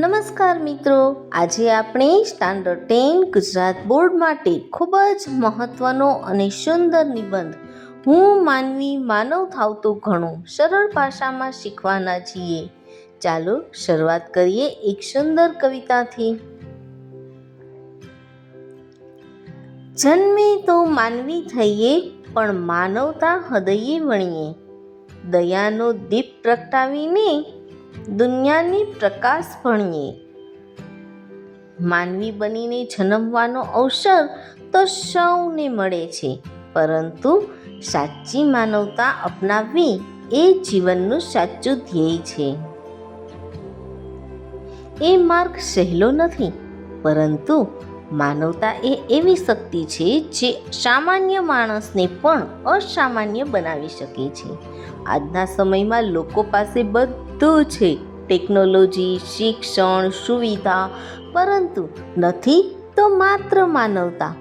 નમસ્કાર મિત્રો. આજે આપણે સ્ટાન્ડર્ડ ટેન ગુજરાત બોર્ડ માટે ખૂબ જ મહત્વનો અને સુંદર નિબંધ હું માનવી માનવ થાવતું ઘણું સરળ ભાષામાં શીખવાના છીએ. ચાલો શરૂઆત કરીએ એક સુંદર કવિતાથી. જન્મે તો માનવી થઈએ, પણ માનવતા હૃદયે વણીએ. દયાનો દીપ પ્રગટાવીને દુનિયાની પ્રકાશ ભણીએ. માનવી બનીને જન્મવાનો અવસર તો સૌને મળે છે, પરંતુ સાચી માનવતા અપનાવવી એ જીવનનું સાચું ધ્યેય છે. એ માર્ગ સહેલો નથી, પરંતુ માનવતા એ એવી શક્તિ છે જે સામાન્ય માણસને પણ અસામાન્ય બનાવી શકે છે. આજના સમયમાં લોકો પાસે બધું છે ટેકનોલોજી, શિક્ષણ, સુવિધા, પરંતુ નથી તો માત્ર માનવતા.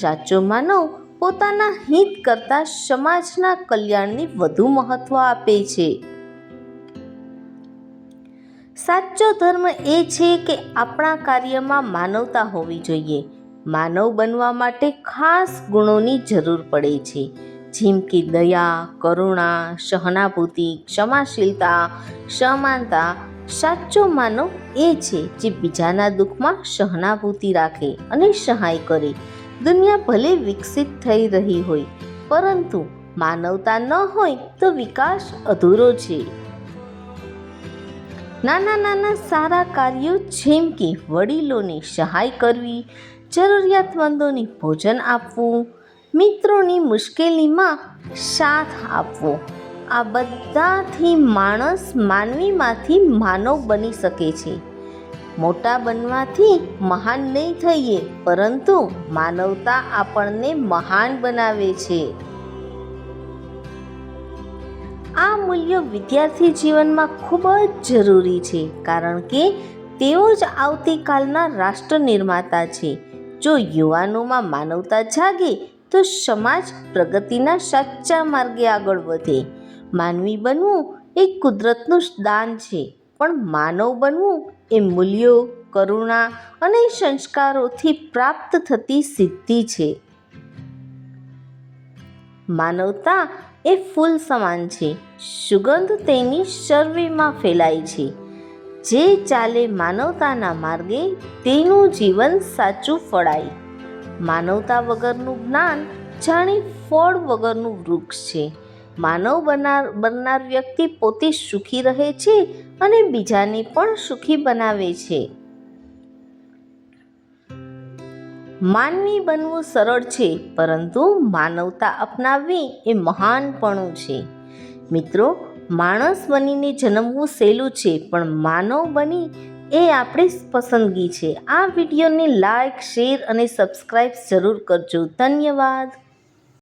સાચો માનવ પોતાના હિત કરતાં સમાજના કલ્યાણને વધુ મહત્વ આપે છે. સાચો ધર્મ એ છે કે આપણા કાર્યમાં માનવતા હોવી જોઈએ. માનવ બનવા માટે ખાસ ગુણોની જરૂર પડે છે. જેમ કે દયા, કરુણા, સહનાભૂતિ, ક્ષમાશીલતા સમાનતા સાચો માનવ એ છે જે બીજાના દુઃખમાં સહનાભૂતિ રાખે અને સહાય કરે. દુનિયા ભલે વિકસિત થઈ રહી હોય, પરંતુ માનવતા ન હોય તો વિકાસ અધૂરો છે. નાના નાના સારા કાર્યો જેમ કે વડીલોને સહાય કરવી, જરૂરિયાતમંદોને ભોજન આપવું મિત્રોની મુશ્કેલીમાં સાથ આપવો. આ બધાથી માણસ માનવીમાંથી માનવ બની શકે છે. મોટા બનવાથી મહાન નહીં થઈએ, પરંતુ માનવતા આપણને મહાન બનાવે છે. આ મૂલ્યો વિદ્યાર્થી જીવનમાં ખૂબ જ જરૂરી છે, કારણ કે તેઓ જ આવતીકાલના રાષ્ટ્ર નિર્માતા છે. જો યુવાનોમાં માનવતા જાગે તો સમાજ પ્રગતિના સાચા માર્ગે આગળ વધે. માનવી બનવું એ કુદરતનું દાન છે, પણ માનવ બનવું એ મૂલ્યો, કરુણા અને સંસ્કારોથી પ્રાપ્ત થતી સિદ્ધિ છે. માનવતા એ ફૂલ સમાન છે, સુગંધ તેની સર્વેમાં ફેલાય છે. જે ચાલે માનવતાના માર્ગે તેનું જીવન સાચું ફળાય. માનવતા વગરનું જ્ઞાન જાણે ફળ વગરનું વૃક્ષ છે. માનવ બનાર બનનાર વ્યક્તિ પોતે સુખી રહે છે અને બીજાને પણ સુખી બનાવે છે. માનવી બનવું સરળ છે, પરંતુ માનવતા અપનાવવી એ મહાનપણું છે. મિત્રો, માણસ બનીને જન્મવું સહેલું છે, પણ માનવ બની એ આપણી પસંદગી છે. આ વિડીયોને લાઈક શેર અને સબસ્ક્રાઈબ જરૂર કરજો. ધન્યવાદ.